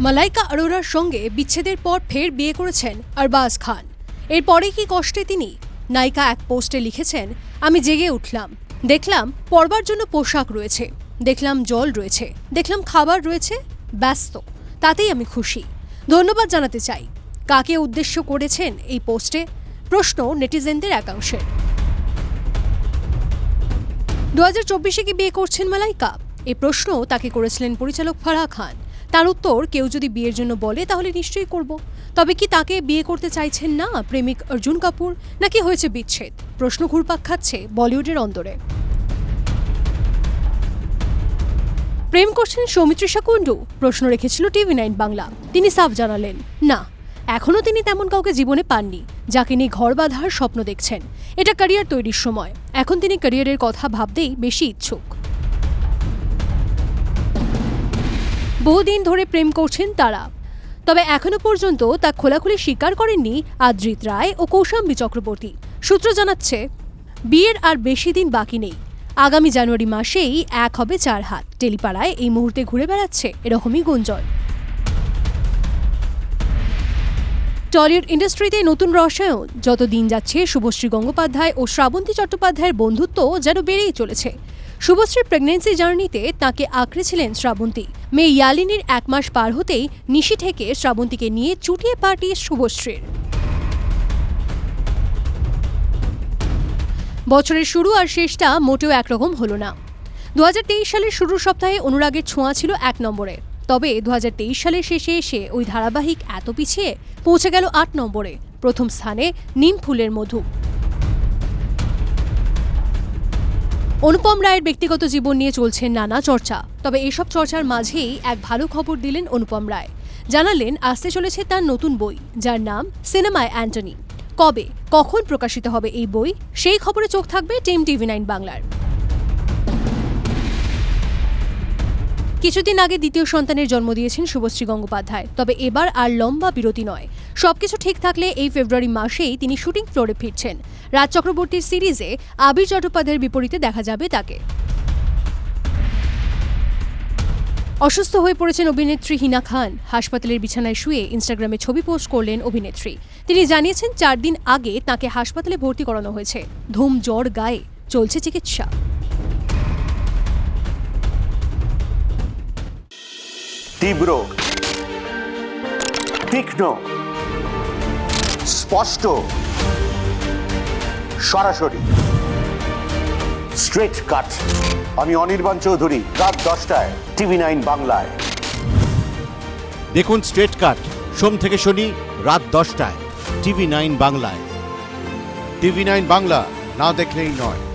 মালাইকা আরোরার সঙ্গে বিচ্ছেদের পর ফের বিয়ে করেছেন আরবাজ খান। এরপরে কি কষ্টে তিনি? নায়িকা এক পোস্টে লিখেছেন, আমি জেগে উঠলাম। দেখলাম পরবার জন্য পোশাক রয়েছে। দেখলাম জল রয়েছে। দেখলাম খাবার রয়েছে। ব্যস্ত। তাতেই আমি খুশি। ধন্যবাদ জানাতে চাই। কাকে উদ্দেশ্য করেছেন এই পোস্টে? প্রশ্ন নেটিজেনদের একাংশের দু হাজার চব্বিশে কি বিয়ে করছেন মালাইকা? এই প্রশ্ন তাকে করেছিলেন পরিচালক ফারাহ খান। তার উত্তর কেউ যদি বিয়ের জন্য বলে, তাহলে নিশ্চয়ই করব। তবে কি তাকে বিয়ে করতে চাইছেন না প্রেমিক অর্জুন কাপুর, নাকি হয়েছে বিচ্ছেদ? প্রশ্ন ঘুরপাক খাচ্ছে বলিউডের অন্দরে। প্রেম করছেন সৌমিত্রিষা কুণ্ডু প্রশ্ন রেখেছিল টিভি নাইন বাংলা। তিনি সাফ জানালেন, না এখনও তিনি তেমন কাউকে জীবনে পাননি, যাকে নিয়ে ঘর বাঁধার স্বপ্ন দেখছেন। এটা ক্যারিয়ার তৈরির সময়। এখন তিনি ক্যারিয়ারের কথা ভাবতেই বেশি ইচ্ছুক। বহুদিন ধরে প্রেম করছেন তারা। তবে এখনও পর্যন্ত তা খোলাখুলি স্বীকার করেননি আদ্রিত রায় ও কৌশাম্বী চক্রবর্তী। সূত্র জানাচ্ছে, বিয়ের আর বেশি দিন বাকি নেই। আগামী জানুয়ারি মাসেই এক হবে চার হাত। টেলিপাড়ায় এই মুহূর্তে ঘুরে বেড়াচ্ছে এরকমই গুঞ্জন। টলিউড ইন্ডাস্ট্রিতে নতুন রসায়ন। যত দিন যাচ্ছে শুভশ্রী গঙ্গোপাধ্যায় ও শ্রাবন্তী চট্টোপাধ্যায়ের বন্ধুত্ব যেন বেড়েই চলেছে। শুভশ্রীর প্রেগনেন্সি জার্নিতে তাকে আঁকড়েছিলেন শ্রাবন্তী। মেয়ে ইয়ালিনীর এক মাস পার হতেই নিশি থেকে শ্রাবন্তীকে নিয়ে চুটিয়ে পার্টি শুভশ্রীর। বছরের শুরু আর শেষটা মোটেও একরকম হলো না। দু হাজার তেইশ সালের শুরুর সপ্তাহে অনুরাগের ছোঁয়া ছিল এক নম্বরে। তবে দু হাজার তেইশ সালের শেষে এসে ওই ধারাবাহিক এত পিছিয়ে পৌঁছে গেল আট নম্বরে। প্রথম স্থানে নিম ফুলের মধু। অনুপম রায়ের ব্যক্তিগত জীবন নিয়ে চলছে নানা চর্চা, তবে এসব চর্চার মাঝেই এক ভালো খবর দিলেন অনুপম রায়। জানালেন, আসতে চলেছে তার নতুন বই, যার নাম সিনেমায় অ্যান্টনি। কবে, কখন প্রকাশিত হবে এই বই, সেই খবরে চোখ থাকবে টিম টিভি নাইন বাংলার। কিছুদিন আগে দ্বিতীয় সন্তানের জন্ম দিয়েছেন শুভশ্রী গঙ্গোপাধ্যায়, তবে এবার আর লম্বা বিরতি নয়। সবকিছু ঠিক থাকলে এই ফেব্রুয়ারি মাসেই তিনি শুটিং ফ্লোরে ফিরছেন। রাজ চক্রবর্তীর সিরিজে আবির চট্টোপাধ্যায়ের বিপরীতে দেখা যাবে তাকে। অসুস্থ হয়ে পড়েছেন অভিনেত্রী হিনা খান। হাসপাতালের বিছানায় শুয়ে ইনস্টাগ্রামে ছবি পোস্ট করলেন অভিনেত্রী। তিনি জানিয়েছেন, চার দিন আগে তাকে হাসপাতালে ভর্তি করানো হয়েছে। ধুম, জ্বর, গায়ে। চলছে চিকিৎসা। তীব্র, তীক্ষ্ণ, স্পষ্ট। সরাসরি। স্ট্রেট কাট আমি অনির্বাণ চৌধুরী, রাত দশটায়, টিভি নাইন বাংলায়। দেখুন স্ট্রেট কাট সোম থেকে শনি, রাত দশটায়, টিভি নাইন বাংলায়। টিভি নাইন বাংলা, না দেখলেই নয়।